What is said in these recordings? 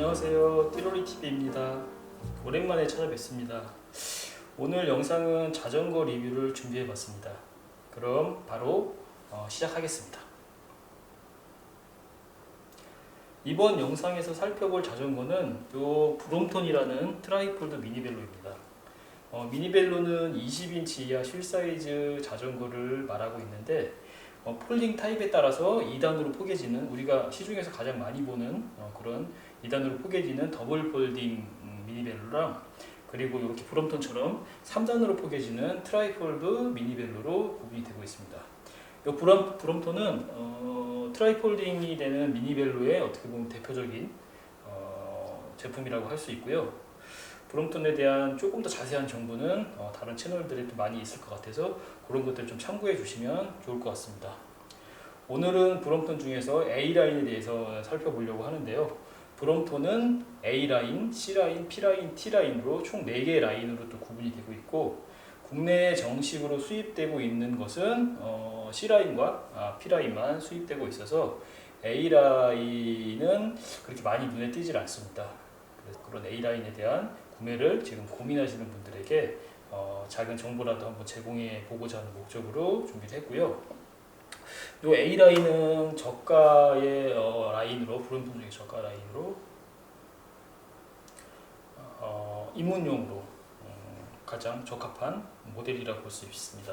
안녕하세요. 띠로리TV입니다. 오랜만에 찾아뵙습니다. 오늘 영상은 자전거 리뷰를 준비해 봤습니다. 그럼 바로 어, 시작하겠습니다. 이번 영상에서 살펴볼 자전거는 요 브롬톤이라는 트라이폴드 미니벨로입니다. 어, 미니벨로는 20인치 이하 실사이즈 자전거를 말하고 있는데 어, 폴딩 타입에 따라서 2단으로 포개지는 우리가 시중에서 가장 많이 보는 어, 그런 2단으로 포개지는 더블 폴딩 음, 미니벨로랑 그리고 이렇게 브롬톤처럼 3단으로 포개지는 트라이폴드 미니벨로로 구분이 되고 있습니다. 이 브롬, 브롬톤은 어, 트라이폴딩이 되는 미니벨로의 어떻게 보면 대표적인 어, 제품이라고 할 수 있고요. 브롬톤에 대한 조금 더 자세한 정보는 어, 다른 채널들이 또 많이 있을 것 같아서 그런 것들 좀 참고해 주시면 좋을 것 같습니다. 오늘은 브롬톤 중에서 A라인에 대해서 살펴보려고 하는데요. 브롬톤은 A라인, C라인, P라인, T라인으로 총 4개의 라인으로 또 구분이 되고 있고 국내에 정식으로 수입되고 있는 것은 어, C라인과 아, P라인만 수입되고 있어서 A라인은 그렇게 많이 눈에 띄질 않습니다. 그런 A라인에 대한 구매를 지금 고민하시는 분들에게 어, 작은 정보라도 한번 제공해 보고자 하는 목적으로 준비를 했고요. 요 A 라인은 저가의 어, 라인으로 브론톤 중에 저가 라인으로 어, 입문용으로 음, 가장 적합한 모델이라고 볼 수 있습니다.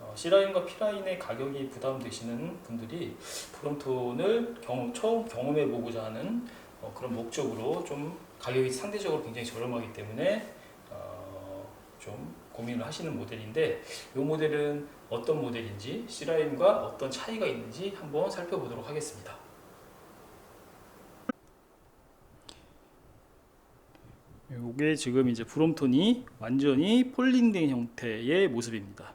어, C 라인과 P 라인의 가격이 부담되시는 분들이 브롬톤을 처음 경험해 보고자 하는 어, 그런 목적으로 좀 가격이 상대적으로 굉장히 저렴하기 때문에 어, 좀 고민을 하시는 모델인데 이 모델은 어떤 모델인지 C라인과 어떤 차이가 있는지 한번 살펴보도록 하겠습니다. 이게 지금 이제 브롬톤이 완전히 폴링된 형태의 모습입니다.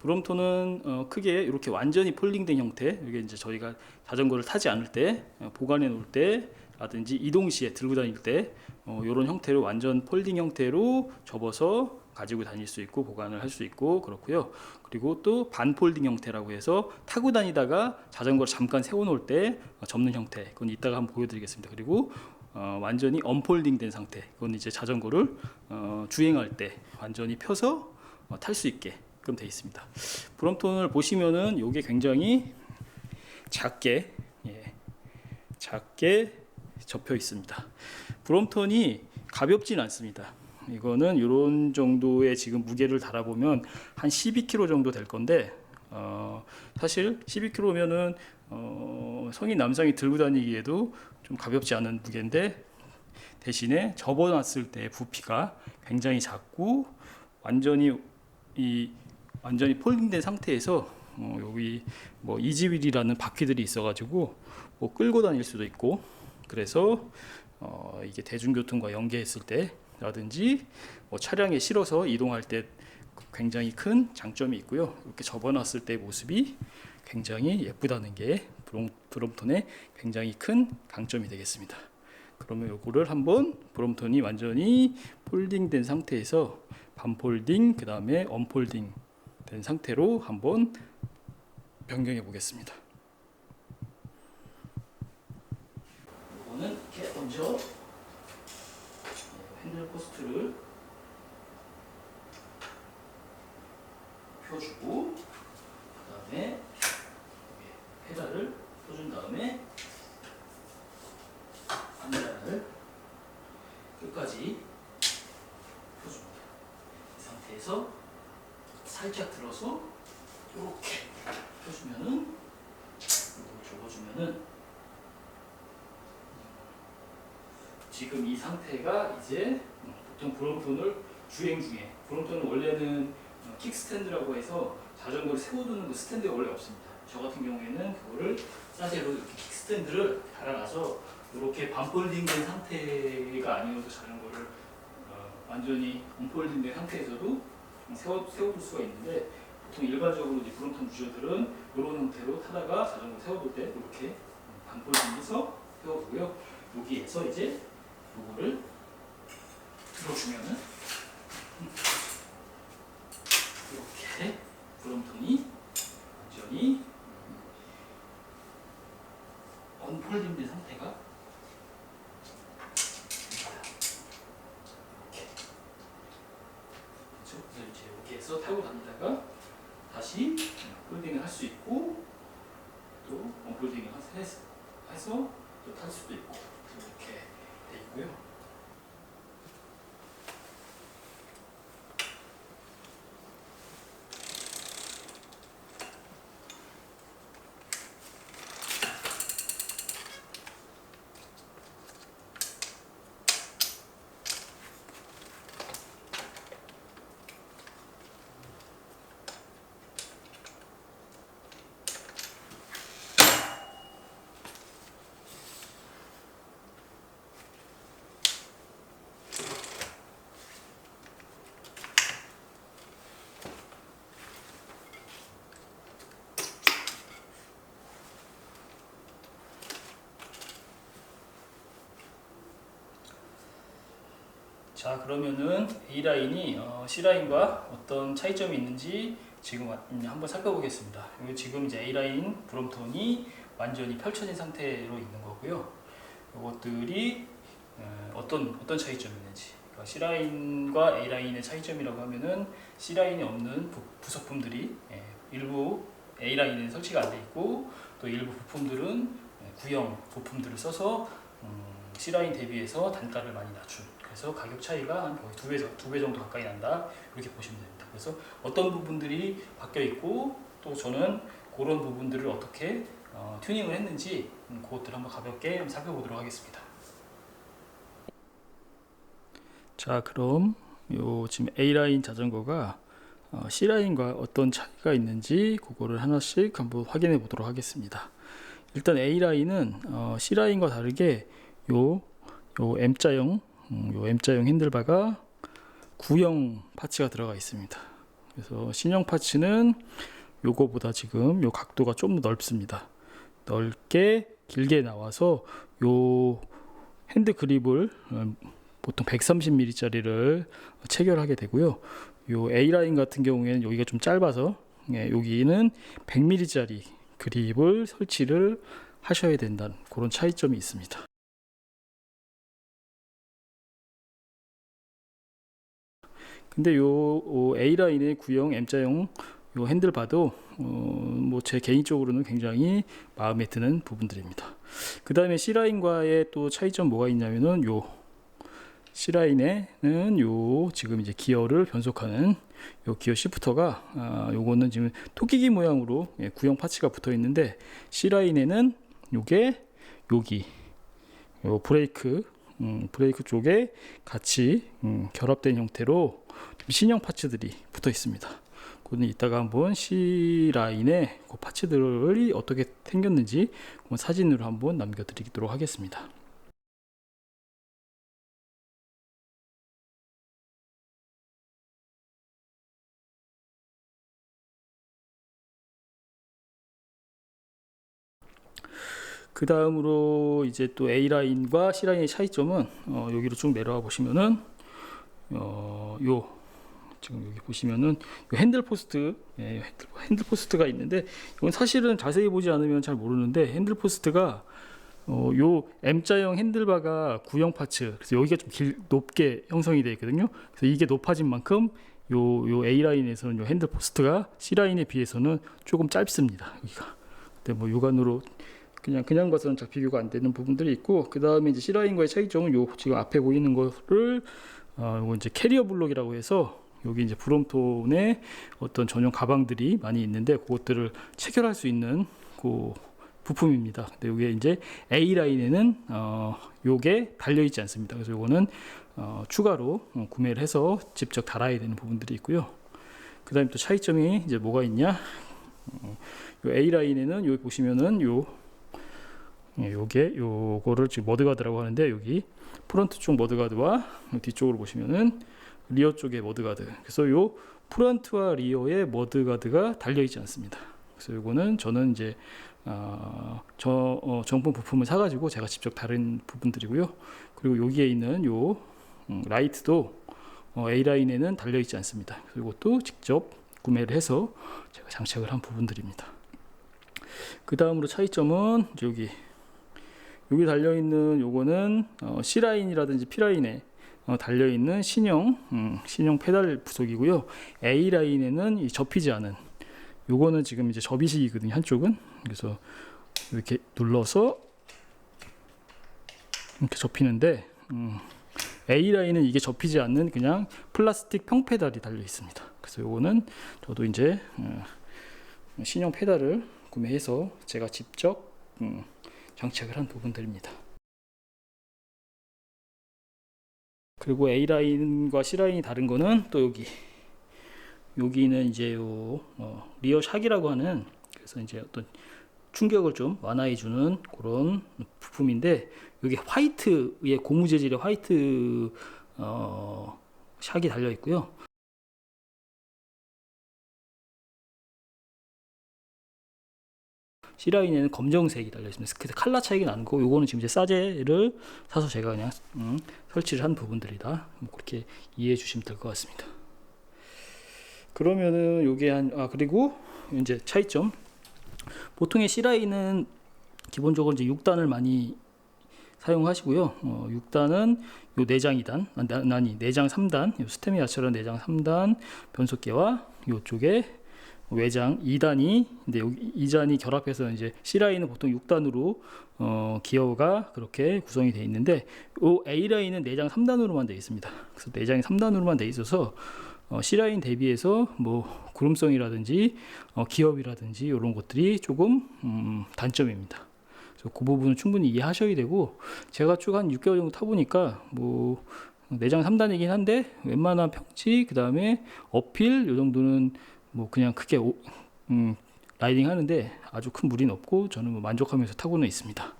브롬톤은 어, 크게 이렇게 완전히 폴링된 형태, 이게 이제 저희가 자전거를 타지 않을 때 어, 보관해 놓을 때 라든지 이동 시에 들고 다닐 때 어, 이런 형태로 완전 폴딩 형태로 접어서 가지고 다닐 수 있고 보관을 할 수 있고 그렇고요. 그리고 또 반폴딩 형태라고 해서 타고 다니다가 자전거를 잠깐 세워놓을 때 어, 접는 형태. 그건 이따가 한번 보여드리겠습니다. 그리고 어, 완전히 언폴딩된 상태. 그건 이제 자전거를 어, 주행할 때 완전히 펴서 어, 탈수 있게 그럼 돼 있습니다. 브롬톤을 보시면은 이게 굉장히 작게 예, 작게 접혀 있습니다. 브롬톤이 가볍진 않습니다. 이거는 이런 정도의 지금 무게를 달아보면 한 12kg 정도 될 건데 어, 사실 12kg면은 어, 성인 남성이 들고 다니기에도 좀 가볍지 않은 무게인데 대신에 접어놨을 때 부피가 굉장히 작고 완전히 이 완전히 폴딩된 상태에서 어, 여기 뭐 이지윌이라는 바퀴들이 있어가지고 뭐 끌고 다닐 수도 있고 그래서 어, 이게 대중교통과 연계했을 때라든지 뭐 차량에 실어서 이동할 때 굉장히 큰 장점이 있고요. 이렇게 접어놨을 때 모습이 굉장히 예쁘다는 게 브롬, 브롬톤의 굉장히 큰 강점이 되겠습니다. 그러면 요거를 한번 브롬톤이 완전히 폴딩된 상태에서 반폴딩 그 다음에 언폴딩 된 상태로 한번 변경해 보겠습니다. 이거는 이렇게 먼저 핸들 포스트를 펴주고 그 다음에 페달을 펴준 다음에 안전을 끝까지 펴줍니다. 이 상태에서 살짝 들어서 이렇게 펴주면은 이걸 접어주면은 지금 이 상태가 이제 보통 브롬톤을 주행 중에 브롬톤은 원래는 어, 킥스탠드라고 해서 자전거를 세워두는 그 스탠드가 원래 없습니다. 저 같은 경우에는 그거를 싸제로 이렇게 킥스탠드를 달아놔서 이렇게 반폴딩된 상태가 아니어도 자전거를 어, 완전히 언폴딩된 상태에서도 세워, 세워둘 수가 있는데 보통 일반적으로 이제 브롬톤 유저들은 이런 형태로 타다가 자전거 세워둘 때 이렇게 반폴딩해서 세워두고요. 여기에서 이제 요거를 들어주면은 이렇게 구름통이 완전히 언폴딩된 상태가 이렇게. 그래서 제 여기에서 타고 다니다가 다시 폴딩을 할 수 있고 또 언폴딩을 해서 또 탈 수도 있고. 이렇게. Yeah. 자 그러면은 A 라인이 어, C 라인과 어떤 차이점이 있는지 지금 와- 음, 한번 살펴보겠습니다. 지금 이제 A 라인 브롬톤이 완전히 펼쳐진 상태로 있는 거고요. 이것들이 어, 어떤 어떤 차이점이 있는지. 그러니까 C 라인과 A 라인의 차이점이라고 하면은 C 라인에 없는 부, 부속품들이 예, 일부 A 라인에 설치가 안 돼 있고 또 일부 부품들은 예, 구형 부품들을 써서 음, C 라인 대비해서 단가를 많이 낮춘. 그래서 가격 차이가 한 거의 두배 두배 정도 가까이 난다 이렇게 보시면 됩니다. 그래서 어떤 부분들이 바뀌어 있고 또 저는 그런 부분들을 어떻게 어, 튜닝을 했는지 음, 그것들 한번 가볍게 한번 살펴보도록 하겠습니다. 자 그럼 요 지금 A 라인 자전거가 어, C 라인과 어떤 차이가 있는지 그거를 하나씩 한번 확인해 보도록 하겠습니다. 일단 A 라인은 어, C 라인과 다르게 요, 요 M자형, 음, 요 M자형 핸들바가 구형 파츠가 들어가 있습니다. 그래서 신형 파츠는 요거보다 지금 요 각도가 좀더 넓습니다. 넓게 길게 나와서 요 핸드 그립을 음, 보통 130mm짜리를 체결하게 되고요. 요 A 라인 같은 경우에는 여기가 좀 짧아서 예, 여기는 100mm짜리 그립을 설치를 하셔야 된다는 그런 차이점이 있습니다. 근데 요 A 라인의 구형 M자형 요 핸들바도 어, 뭐 제 개인적으로는 굉장히 마음에 드는 부분들입니다. 그 다음에 C 라인과의 또 차이점 뭐가 있냐면은 요 C 라인에는 요 지금 이제 기어를 변속하는 요 기어 시프터가 아, 요거는 지금 토끼기 모양으로 예, 구형 파츠가 붙어 있는데 C 라인에는 요게 여기 요 브레이크 음, 브레이크 쪽에 같이 음, 결합된 형태로 신형 파츠들이 붙어 있습니다. 그거는 이따가 한번 C 라인에 그 파츠들이 어떻게 생겼는지 사진으로 한번 남겨드리도록 하겠습니다. 그 다음으로 이제 또 A 라인과 C 라인의 차이점은 어, 여기로 쭉 내려와 보시면은 어, 요 지금 여기 보시면은 요 핸들 포스트 예, 핸들, 핸들 포스트가 있는데 이건 사실은 자세히 보지 않으면 잘 모르는데 핸들 포스트가 어, 요 M자형 핸들바가 구형 파츠 그래서 여기가 좀 길, 높게 형성이 되어 있거든요. 그래서 이게 높아진 만큼 요, 요 A 라인에서는 요 핸들 포스트가 C 라인에 비해서는 조금 짧습니다. 여기가. 근데 뭐 육안으로 그냥 그냥 봐서는 잘 비교가 안 되는 부분들이 있고 그 다음에 이제 C 라인과의 차이점은 요 지금 앞에 보이는 거를 어, 요거 이제 캐리어 블록이라고 해서 여기 이제 브롬톤의 어떤 전용 가방들이 많이 있는데 그것들을 체결할 수 있는 그 부품입니다. 근데 이게 이제 A 라인에는 어 요게 달려 있지 않습니다. 그래서 요거는 어 추가로 어, 구매를 해서 직접 달아야 되는 부분들이 있고요. 그다음에 또 차이점이 이제 뭐가 있냐? 어, 요 A 라인에는 여기 보시면은 요 예, 요게 요거를 지금 머드가드라고 하는데 여기 프론트 쪽 머드가드와 뒤쪽으로 보시면은 리어 쪽에 머드가드. 그래서 요 프론트와 리어에 머드가드가 달려 있지 않습니다. 그래서 요거는 저는 이제 어, 저 어, 정품 부품을 사가지고 제가 직접 다른 부분들이고요. 그리고 여기에 있는 요 음, 라이트도 어, A 라인에는 달려 있지 않습니다. 그래서 이것도 직접 구매를 해서 제가 장착을 한 부분들입니다. 그 다음으로 차이점은 여기 여기 달려 있는 요거는 어, C 라인이라든지 P 라인에 어, 달려 있는 신형 음, 신형 페달 부속이고요. A 라인에는 이 접히지 않은 요거는 지금 이제 접이식이거든요. 한쪽은 그래서 이렇게 눌러서 이렇게 접히는데 음, A 라인은 이게 접히지 않는 그냥 플라스틱 평 페달이 달려 있습니다. 그래서 요거는 저도 이제 어, 신형 페달을 구매해서 제가 직접 음, 장착을 한 부분들입니다. 그리고 A 라인과 C 라인이 다른 거는 또 여기 여기는 이제 요 어, 리어 샥이라고 하는 그래서 이제 어떤 충격을 좀 완화해 주는 그런 부품인데 여기 화이트의 고무 재질의 화이트 어, 샥이 달려 있고요. C라인에는 검정색이 달려 있습니다. 그래서 칼라 차이가 나는 거고 요거는 지금 이제 싸제를 사서 제가 그냥 음, 설치를 한 부분들이다. 뭐 그렇게 이해해 주시면 될 것 같습니다. 그러면은 요게 한 아 그리고 이제 차이점 보통의 C라인은 기본적으로 이제 6단을 많이 사용하시고요. 어, 6단은 요 내장 2단, 아, 나- 아니 내장 3단, 요 스테미 야처럼 내장 3단 변속기와 요쪽에 외장 2단이 근데 여기 2단이 결합해서 이제 C 라인은 보통 6단으로 어, 기어가 그렇게 구성이 되어 있는데 요 A 라인은 내장 3단으로만 되어 있습니다. 그래서 내장이 3단으로만 되어 있어서 어, C 라인 대비해서 뭐 구름성이라든지 어, 기업이라든지 이런 것들이 조금 음, 단점입니다. 그래서 그 부분은 충분히 이해하셔야 되고 제가 쭉 한 6개월 정도 타보니까 뭐 내장 3단이긴 한데 웬만한 평치 그 다음에 어필 요 정도는 뭐 그냥 크게 오- 음, 라이딩 하는데 아주 큰 무리는 없고 저는 뭐 만족하면서 타고는 있습니다.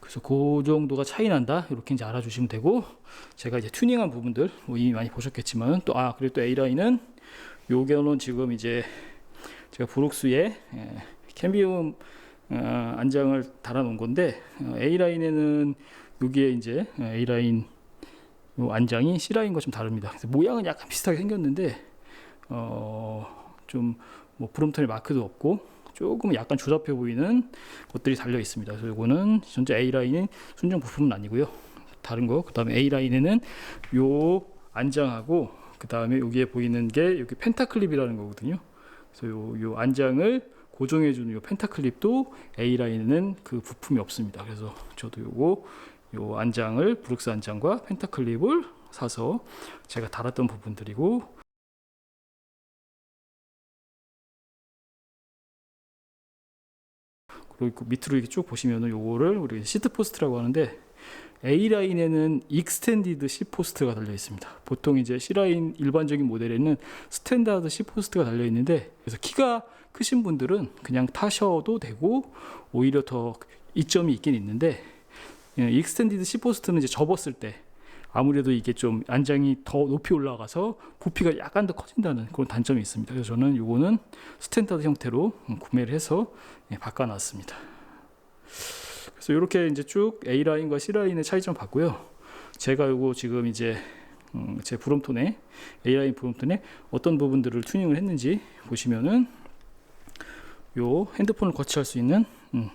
그래서 그 정도가 차이 난다 이렇게 이제 알아주시면 되고 제가 이제 튜닝한 부분들 뭐 이미 많이 보셨겠지만 또 아 그리고 또 A 라인은 요게는 지금 이제 제가 브룩스에 예, 캠비움 어, 안장을 달아놓은 건데 어, A 라인에는 여기에 이제 A 라인 요 안장이 C 라인과 좀 다릅니다. 모양은 약간 비슷하게 생겼는데 어 좀 뭐 브롬턴의 마크도 없고 조금 약간 주잡혀 보이는 것들이 달려 있습니다. 그래서 이거는 전체 A 라인은 순정 부품은 아니고요. 다른 거. 그다음에 A 라인에는 요 안장하고 그다음에 여기에 보이는 게 여기 펜타클립이라는 거거든요. 그래서 요, 요 안장을 고정해 주는 요 펜타클립도 A 라인에는 그 부품이 없습니다. 그래서 저도 요거 요 안장을 브룩스 안장과 펜타클립을 사서 제가 달았던 부분들이고 밑으로 이렇게 쭉 보시면은 요거를 우리 시트 포스트라고 하는데 A 라인에는 익스텐디드 C 포스트가 달려 있습니다. 보통 이제 C 라인 일반적인 모델에는 스탠다드 C 포스트가 달려 있는데 그래서 키가 크신 분들은 그냥 타셔도 되고 오히려 더 이점이 있긴 있는데 예, 익스텐디드 C 포스트는 이제 접었을 때 아무래도 이게 좀 안장이 더 높이 올라가서 부피가 약간 더 커진다는 그런 단점이 있습니다. 그래서 저는 요거는 스탠다드 형태로 음, 구매를 해서 예, 바꿔놨습니다. 그래서 이렇게 이제 쭉 A 라인과 C 라인의 차이점 봤고요. 제가 요거 지금 이제 음, 제 브롬톤에 A 라인 브롬톤에 어떤 부분들을 튜닝을 했는지 보시면은 요 핸드폰을 거치할 수 있는 음,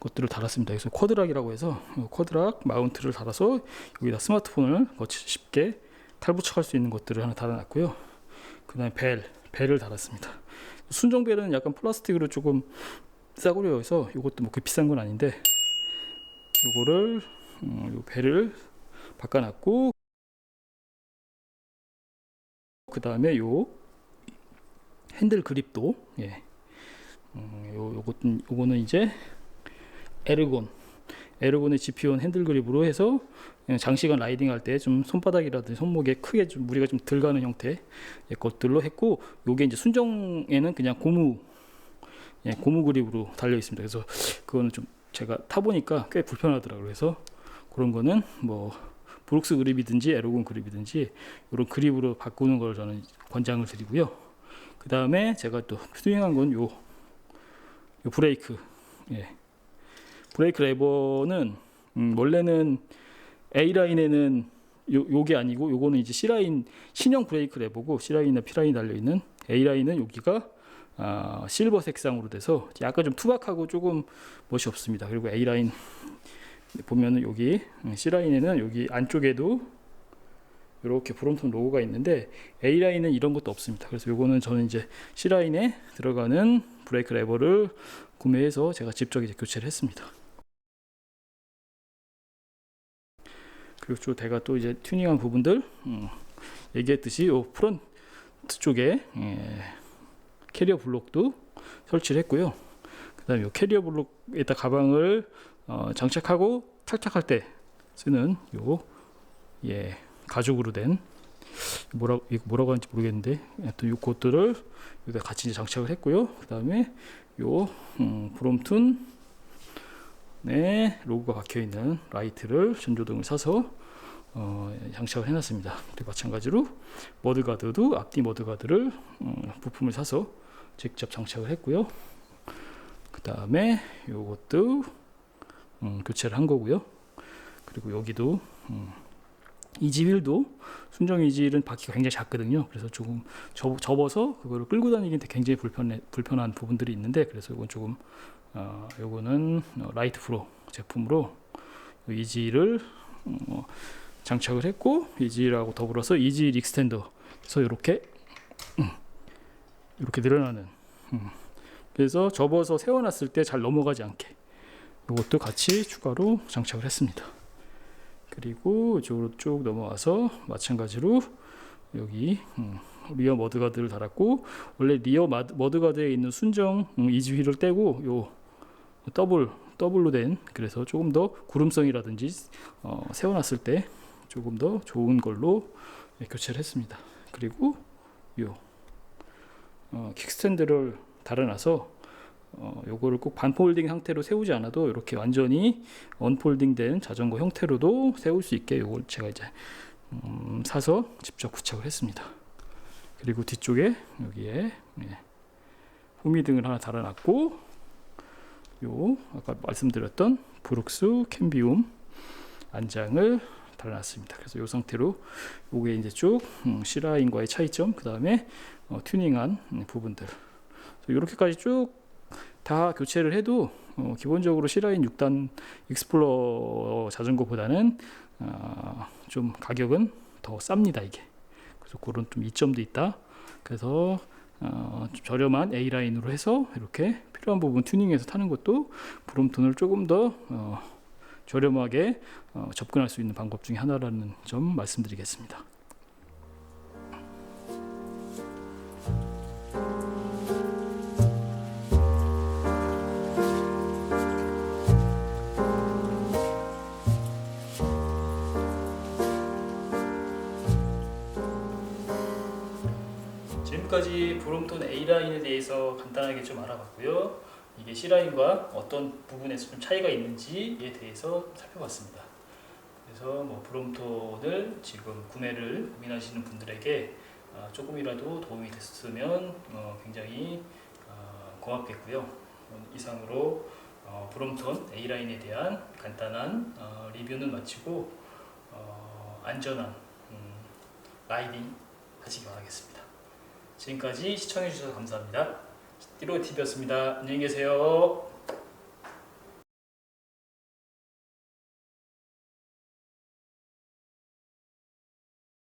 것들을 달았습니다. 그래서 쿼드락이라고 해서 요 쿼드락 마운트를 달아서 여기다 스마트폰을 쉽게 탈부착할 수 있는 것들을 하나 달아놨고요. 그다음에 벨 벨을 달았습니다. 순정 벨은 약간 플라스틱으로 조금 싸구려 해서 이것도 뭐 그 비싼 건 아닌데 요거를 음, 요 벨을 바꿔놨고 그 다음에 요 핸들 그립도 예. 음, 요 요것은 요거는 이제 에르곤 에르곤의 GP온 핸들 그립으로 해서 그냥 장시간 라이딩 할 때 좀 손바닥이라든지 손목에 크게 좀 무리가 좀 덜 가는 형태의 것들로 했고 요게 이제 순정에는 그냥 고무 예, 고무 그립으로 달려 있습니다. 그래서 그거는 좀 제가 타보니까 꽤 불편하더라고요. 그래서 그런 거는 뭐 브룩스 그립이든지 에르곤 그립이든지 이런 그립으로 바꾸는 걸 저는 권장을 드리고요. 그 다음에 제가 또 튜닝한 건 요 요 브레이크 예. 브레이크 레버는 음, 원래는 A 라인에는 요, 요게 아니고 요거는 이제 C 라인 신형 브레이크 레버고 C 라인이나 P 라인 달려 있는 A 라인은 여기가 아, 실버 색상으로 돼서 약간 좀 투박하고 조금 멋이 없습니다. 그리고 A 라인 보면은 여기 음, C 라인에는 여기 안쪽에도 이렇게 브롬톤 로고가 있는데 A 라인은 이런 것도 없습니다. 그래서 요거는 저는 이제 C 라인에 들어가는 브레이크 레버를 구매해서 제가 직접 이제 교체를 했습니다. 그리고 또 제가 또 이제 튜닝한 부분들 음, 얘기했듯이 요 프론트 쪽에 예, 캐리어 블록도 설치를 했고요. 그다음에 요 캐리어 블록에다 가방을 어, 장착하고 탈착할 때 쓰는 요 예, 가죽으로 된 뭐라 이거 뭐라고 하는지 모르겠는데 하여튼 요 것들을 여기다 같이 장착을 했고요. 그다음에 요 음, 브롬툰 네 로고가 박혀 있는 라이트를 전조등을 사서 어, 장착을 해놨습니다. 마찬가지로 머드가드도 앞뒤 머드가드를 음, 부품을 사서 직접 장착을 했고요. 그 다음에 요것도 음, 교체를 한 거고요. 그리고 여기도 음, 이지 휠도 순정 이지는 바퀴가 굉장히 작거든요. 그래서 조금 접, 접어서 그거를 끌고 다니기는 굉장히 불편해, 불편한 부분들이 있는데 그래서 이건 조금 어, 요거는 어, 라이트 프로 제품으로 이지를 어, 장착을 했고 이지하고 더불어서 이지 익스텐더 그래서 이렇게 음, 이렇게 늘어나는 음, 그래서 접어서 세워놨을 때 잘 넘어가지 않게 이것도 같이 추가로 장착을 했습니다. 그리고 이쪽으로 쭉 넘어와서 마찬가지로 여기 음, 리어 머드가드를 달았고 원래 리어 머드가드에 있는 순정 음, 이지 휠을 떼고 요 더블 더블로 된 그래서 조금 더 구름성이라든지 어, 세워놨을 때 조금 더 좋은 걸로 네, 교체를 했습니다. 그리고 요 어, 킥스탠드를 달아놔서 어, 요거를 꼭 반폴딩 상태로 세우지 않아도 이렇게 완전히 언폴딩된 자전거 형태로도 세울 수 있게 요걸 제가 이제 음, 사서 직접 부착을 했습니다. 그리고 뒤쪽에 여기에 예, 후미등을 하나 달아놨고 요 아까 말씀드렸던 브룩스 캠비움 안장을 달아놨습니다. 그래서 이 상태로 요게 이제 쭉 음, C라인과의 차이점 그 다음에 어, 튜닝한 음, 부분들 이렇게까지 쭉 다 교체를 해도 어, 기본적으로 C라인 6단 익스플로러 자전거보다는 어, 좀 가격은 더 쌉니다 이게 그래서 그런 좀 이점도 있다 그래서 어, 좀 저렴한 A 라인으로 해서 이렇게 필요한 부분 튜닝해서 타는 것도 브롬톤을 조금 더 어, 저렴하게 어, 접근할 수 있는 방법 중에 하나라는 점 말씀드리겠습니다. 브롬톤 A 라인에 대해서 간단하게 좀 알아봤고요. 이게 C 라인과 어떤 부분에서 좀 차이가 있는지에 대해서 살펴봤습니다. 그래서 뭐 브롬톤을 지금 구매를 고민하시는 분들에게 어, 조금이라도 도움이 됐으면 어, 굉장히 어, 고맙겠고요. 어, 이상으로 어, 브롬톤 A 라인에 대한 간단한 어, 리뷰는 마치고 어, 안전한 음, 라이딩 하시기 바라겠습니다. 지금까지 시청해주셔서 감사합니다. 띠로TV였습니다. 안녕히 계세요.